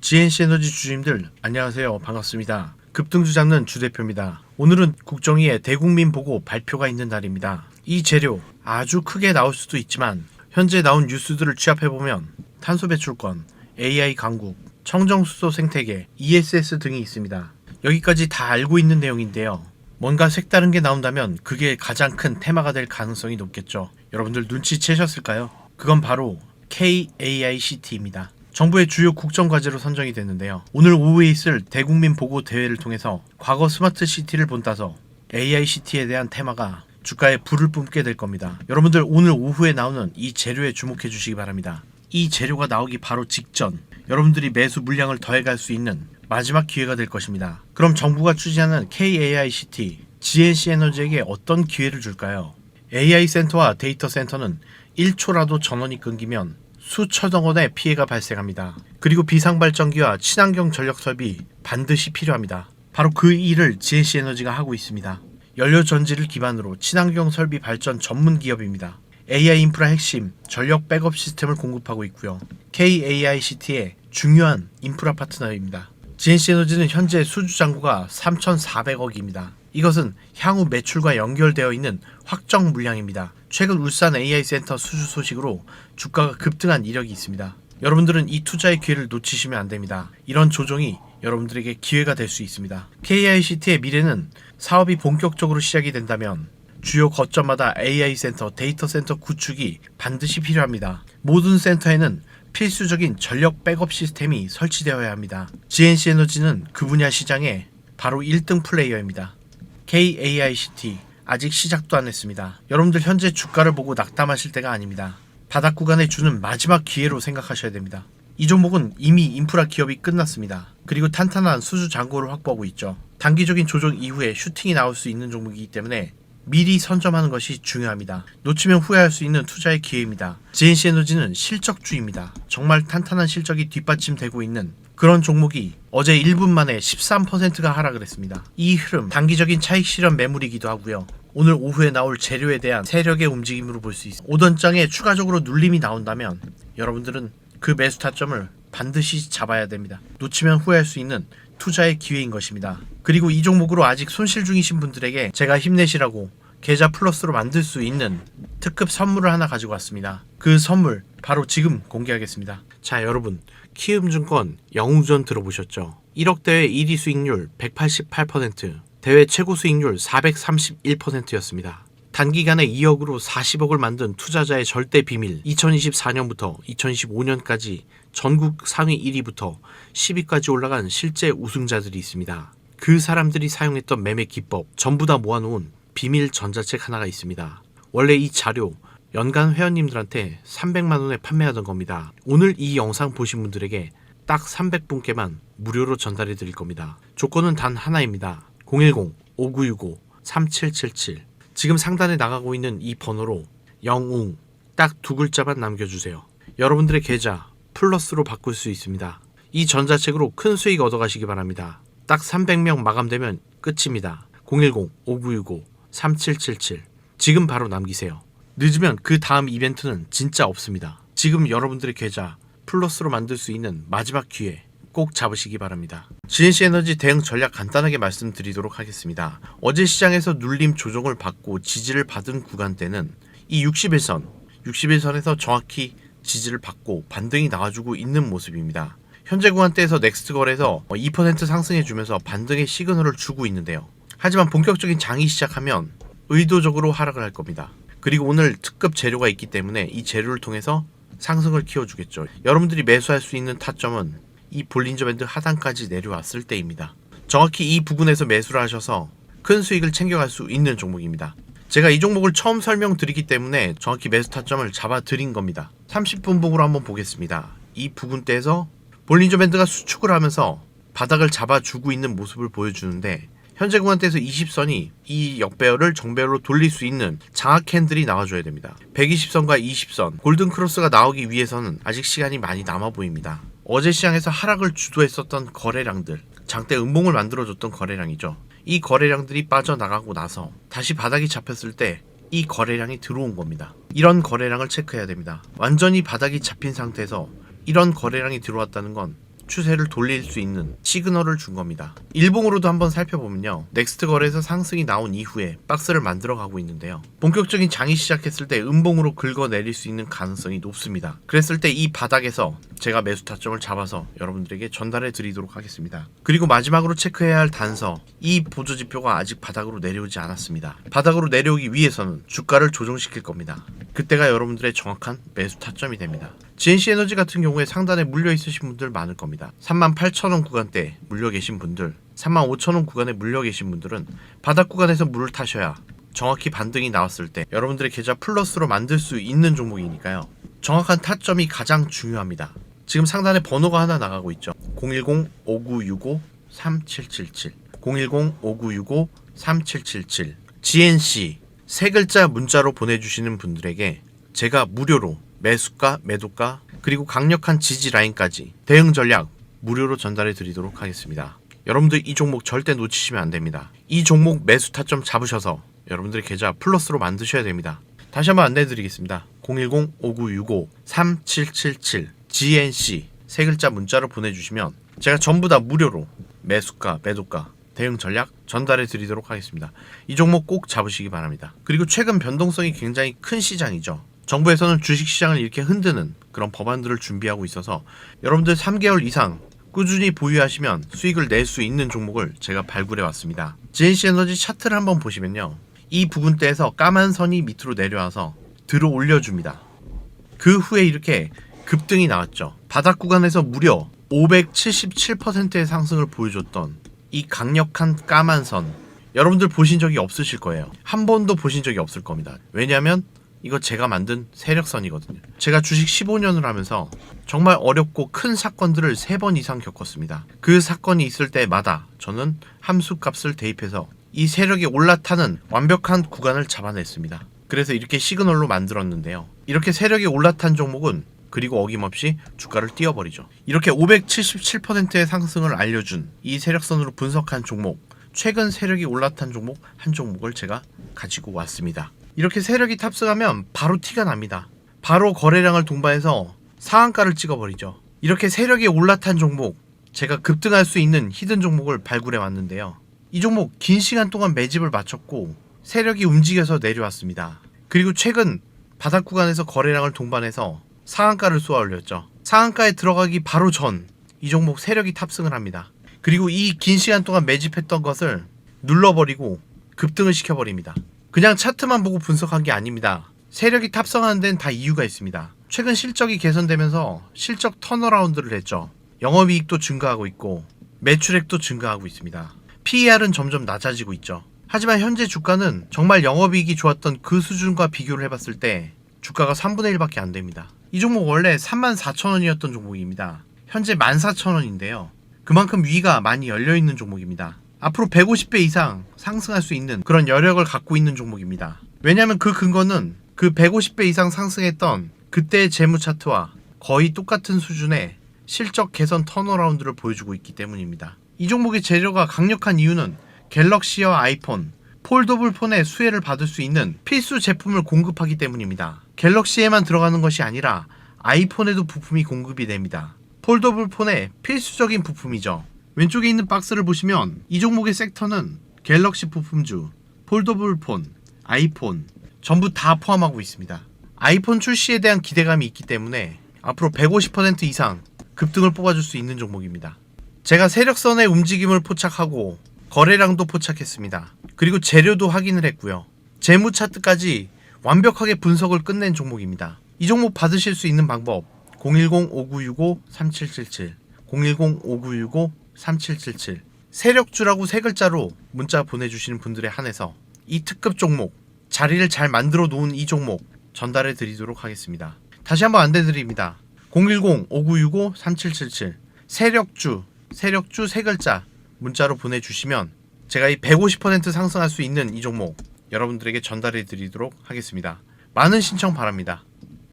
GNC 에너지 주주님들 안녕하세요 반갑습니다. 급등주 잡는 주 대표입니다. 오늘은 국정위의 대국민 보고 발표가 있는 날입니다. 이 재료 아주 크게 나올 수도 있지만 현재 나온 뉴스들을 취합해 보면 탄소 배출권, AI 강국, 청정수소 생태계, ESS 등이 있습니다. 여기까지 다 알고 있는 내용인데요. 뭔가 색다른 게 나온다면 그게 가장 큰 테마가 될 가능성이 높겠죠. 여러분들 눈치채셨을까요? 그건 바로 KAICT입니다. 정부의 주요 국정 과제로 선정이 됐는데요. 오늘 오후에 있을 대국민 보고 대회를 통해서 과거 스마트 시티를 본따서 AICT에 대한 테마가 주가에 불을 뿜게 될 겁니다. 여러분들 오늘 오후에 나오는 이 재료에 주목해 주시기 바랍니다. 이 재료가 나오기 바로 직전 여러분들이 매수 물량을 더해갈 수 있는 마지막 기회가 될 것입니다. 그럼 정부가 추진하는 KAICT, GNC 에너지에게 어떤 기회를 줄까요? AI 센터와 데이터 센터는 1초라도 전원이 끊기면 수천억 원의 피해가 발생합니다. 그리고 비상발전기와 친환경 전력 설비 반드시 필요합니다. 바로 그 일을 GNC 에너지가 하고 있습니다. 연료 전지를 기반으로 친환경 설비 발전 전문 기업입니다. AI 인프라 핵심 전력 백업 시스템을 공급하고 있고요. KAICT의 중요한 인프라 파트너입니다. GNC 에너지는 현재 수주 잔고가 3,400억입니다. 이것은 향후 매출과 연결되어 있는 확정 물량입니다. 최근 울산 AI 센터 수주 소식으로 주가가 급등한 이력이 있습니다. 여러분들은 이 투자의 기회를 놓치시면 안 됩니다. 이런 조정이 여러분들에게 기회가 될 수 있습니다. KICT의 미래는 사업이 본격적으로 시작이 된다면 주요 거점마다 AI 센터, 데이터 센터 구축이 반드시 필요합니다. 모든 센터에는 필수적인 전력 백업 시스템이 설치되어야 합니다. GNC 에너지는 그 분야 시장에 바로 1등 플레이어입니다. KAICT 아직 시작도 안 했습니다. 여러분들 현재 주가를 보고 낙담하실 때가 아닙니다. 바닥 구간에 주는 마지막 기회로 생각하셔야 됩니다. 이 종목은 이미 인프라 기업이 끝났습니다. 그리고 탄탄한 수주 잔고를 확보하고 있죠. 단기적인 조정 이후에 슈팅이 나올 수 있는 종목이기 때문에 미리 선점하는 것이 중요합니다. 놓치면 후회할 수 있는 투자의 기회입니다. GNC 에너지는 실적주입니다. 정말 탄탄한 실적이 뒷받침되고 있는 그런 종목이 어제 1분 만에 13%가 하락을 했습니다. 이 흐름 단기적인 차익 실현 매물이기도 하고요. 오늘 오후에 나올 재료에 대한 세력의 움직임으로 볼 수 있습니다. 오던 장에 추가적으로 눌림이 나온다면 여러분들은 그 매수 타점을 반드시 잡아야 됩니다. 놓치면 후회할 수 있는 투자의 기회인 것입니다. 그리고 이 종목으로 아직 손실 중이신 분들에게 제가 힘내시라고 계좌 플러스로 만들 수 있는 특급 선물을 하나 가지고 왔습니다. 그 선물 바로 지금 공개하겠습니다. 자, 여러분. 키움증권 영웅전 들어보셨죠? 1억 대회 1위 수익률 188%, 대회 최고 수익률 431%였습니다. 단기간에 2억으로 40억을 만든 투자자의 절대 비밀 2024년부터 2025년까지 전국 상위 1위부터 10위까지 올라간 실제 우승자들이 있습니다. 그 사람들이 사용했던 매매 기법 전부 다 모아놓은 비밀 전자책 하나가 있습니다. 원래 이 자료 연간 회원님들한테 300만 원에 판매하던 겁니다. 오늘 이 영상 보신 분들에게 딱 300분께만 무료로 전달해 드릴 겁니다. 조건은 단 하나입니다. 010-5965-3777 지금 상단에 나가고 있는 이 번호로 영웅 딱 두 글자만 남겨주세요. 여러분들의 계좌 플러스로 바꿀 수 있습니다. 이 전자책으로 큰 수익 얻어가시기 바랍니다. 딱 300명 마감되면 끝입니다. 010-5965-3777 지금 바로 남기세요. 늦으면 그 다음 이벤트는 진짜 없습니다. 지금 여러분들의 계좌 플러스로 만들 수 있는 마지막 기회 꼭 잡으시기 바랍니다. GNC 에너지 대응 전략 간단하게 말씀드리도록 하겠습니다. 어제 시장에서 눌림 조정을 받고 지지를 받은 구간대는 이 61선, 61선에서 정확히 지지를 받고 반등이 나와주고 있는 모습입니다. 현재 구간대에서 넥스트 거래에서 2% 상승해주면서 반등의 시그널을 주고 있는데요. 하지만 본격적인 장이 시작하면 의도적으로 하락을 할 겁니다. 그리고 오늘 특급 재료가 있기 때문에 이 재료를 통해서 상승을 키워주겠죠. 여러분들이 매수할 수 있는 타점은 이 볼린저 밴드 하단까지 내려왔을 때입니다. 정확히 이 부분에서 매수를 하셔서 큰 수익을 챙겨갈 수 있는 종목입니다. 제가 이 종목을 처음 설명드리기 때문에 정확히 매수 타점을 잡아 드린 겁니다. 30분 봉으로 한번 보겠습니다. 이 부분대에서 볼린저 밴드가 수축을 하면서 바닥을 잡아주고 있는 모습을 보여주는데 현재 구간대에서 20선이 이 역배열을 정배열로 돌릴 수 있는 장악 캔들이 나와줘야 됩니다. 120선과 20선 골든 크로스가 나오기 위해서는 아직 시간이 많이 남아 보입니다. 어제 시장에서 하락을 주도했었던 거래량들 장대 음봉을 만들어줬던 거래량이죠. 이 거래량들이 빠져나가고 나서 다시 바닥이 잡혔을 때 이 거래량이 들어온 겁니다. 이런 거래량을 체크해야 됩니다. 완전히 바닥이 잡힌 상태에서 이런 거래량이 들어왔다는 건 추세를 돌릴 수 있는 시그널을 준 겁니다. 일봉으로도 한번 살펴보면요. 넥스트 거래에서 상승이 나온 이후에 박스를 만들어 가고 있는데요. 본격적인 장이 시작했을 때 음봉으로 긁어내릴 수 있는 가능성이 높습니다. 그랬을 때 이 바닥에서 제가 매수 타점을 잡아서 여러분들에게 전달해 드리도록 하겠습니다. 그리고 마지막으로 체크해야 할 단서. 이 보조 지표가 아직 바닥으로 내려오지 않았습니다. 바닥으로 내려오기 위해서는 주가를 조정시킬 겁니다. 그때가 여러분들의 정확한 매수 타점이 됩니다. GNC 에너지 같은 경우에 상단에 물려 있으신 분들 많을 겁니다. 38,000원 구간대 물려 계신 분들, 35,000원 구간에 물려 계신 분들은 바닥 구간에서 물을 타셔야 정확히 반등이 나왔을 때 여러분들의 계좌 플러스로 만들 수 있는 종목이니까요. 정확한 타점이 가장 중요합니다. 지금 상단에 번호가 하나 나가고 있죠. 010-5965-3777 010-5965-3777 GNC 세 글자 문자로 보내주시는 분들에게 제가 무료로 매수가, 매도가, 그리고 강력한 지지 라인까지 대응 전략 무료로 전달해 드리도록 하겠습니다. 여러분들 이 종목 절대 놓치시면 안 됩니다. 이 종목 매수 타점 잡으셔서 여러분들의 계좌 플러스로 만드셔야 됩니다. 다시 한번 안내해 드리겠습니다. 010-5965-3777 GNC 세 글자 문자로 보내주시면 제가 전부 다 무료로 매수가, 매도가, 대응 전략 전달해 드리도록 하겠습니다. 이 종목 꼭 잡으시기 바랍니다. 그리고 최근 변동성이 굉장히 큰 시장이죠. 정부에서는 주식 시장을 이렇게 흔드는 그런 법안들을 준비하고 있어서 여러분들 3개월 이상 꾸준히 보유하시면 수익을 낼 수 있는 종목을 제가 발굴해 왔습니다. GNC 에너지 차트를 한번 보시면요. 이 부분대에서 까만 선이 밑으로 내려와서 들어 올려줍니다. 그 후에 이렇게 급등이 나왔죠. 바닥 구간에서 무려 577%의 상승을 보여줬던 이 강력한 까만 선. 여러분들 보신 적이 없으실 거예요. 한 번도 보신 적이 없을 겁니다. 왜냐하면 이거 제가 만든 세력선이거든요. 제가 주식 15년을 하면서 정말 어렵고 큰 사건들을 3번 이상 겪었습니다. 그 사건이 있을 때마다 저는 함수값을 대입해서 이 세력이 올라타는 완벽한 구간을 잡아냈습니다. 그래서 이렇게 시그널로 만들었는데요. 이렇게 세력이 올라탄 종목은 그리고 어김없이 주가를 띄워버리죠. 이렇게 577%의 상승을 알려준 이 세력선으로 분석한 종목, 최근 세력이 올라탄 종목 한 종목을 제가 가지고 왔습니다. 이렇게 세력이 탑승하면 바로 티가 납니다. 바로 거래량을 동반해서 상한가를 찍어버리죠. 이렇게 세력이 올라탄 종목, 제가 급등할 수 있는 히든 종목을 발굴해 왔는데요. 이 종목 긴 시간 동안 매집을 마쳤고 세력이 움직여서 내려왔습니다. 그리고 최근 바닥 구간에서 거래량을 동반해서 상한가를 쏘아 올렸죠. 상한가에 들어가기 바로 전 이 종목 세력이 탑승을 합니다. 그리고 이 긴 시간 동안 매집했던 것을 눌러버리고 급등을 시켜버립니다. 그냥 차트만 보고 분석한 게 아닙니다. 세력이 탑승하는 데는 다 이유가 있습니다. 최근 실적이 개선되면서 실적 턴어라운드를 했죠. 영업이익도 증가하고 있고 매출액도 증가하고 있습니다. PER은 점점 낮아지고 있죠. 하지만 현재 주가는 정말 영업이익이 좋았던 그 수준과 비교를 해봤을 때 주가가 3분의 1밖에 안 됩니다. 이 종목 원래 34,000원이었던 종목입니다. 현재 14,000원인데요. 그만큼 위가 많이 열려 있는 종목입니다. 앞으로 150배 이상 상승할 수 있는 그런 여력을 갖고 있는 종목입니다. 왜냐하면 그 근거는 그 150배 이상 상승했던 그때의 재무 차트와 거의 똑같은 수준의 실적 개선 턴어라운드를 보여주고 있기 때문입니다. 이 종목의 재료가 강력한 이유는 갤럭시와 아이폰, 폴더블 폰의 수혜를 받을 수 있는 필수 제품을 공급하기 때문입니다. 갤럭시에만 들어가는 것이 아니라 아이폰에도 부품이 공급이 됩니다. 폴더블 폰의 필수적인 부품이죠. 왼쪽에 있는 박스를 보시면 이 종목의 섹터는 갤럭시 부품주, 폴더블 폰, 아이폰 전부 다 포함하고 있습니다. 아이폰 출시에 대한 기대감이 있기 때문에 앞으로 150% 이상 급등을 뽑아줄 수 있는 종목입니다. 제가 세력선의 움직임을 포착하고 거래량도 포착했습니다. 그리고 재료도 확인을 했고요. 재무 차트까지 완벽하게 분석을 끝낸 종목입니다. 이 종목 받으실 수 있는 방법 010-5965-3777 010-5965-3777 세력주라고 세 글자로 문자 보내주시는 분들에 한해서 이 특급 종목 자리를 잘 만들어 놓은 이 종목 전달해 드리도록 하겠습니다. 다시 한번 안내 드립니다. 010-5965-3777 세력주 세력주 세 글자 문자로 보내주시면 제가 이 150% 상승할 수 있는 이 종목 여러분들에게 전달해 드리도록 하겠습니다. 많은 신청 바랍니다.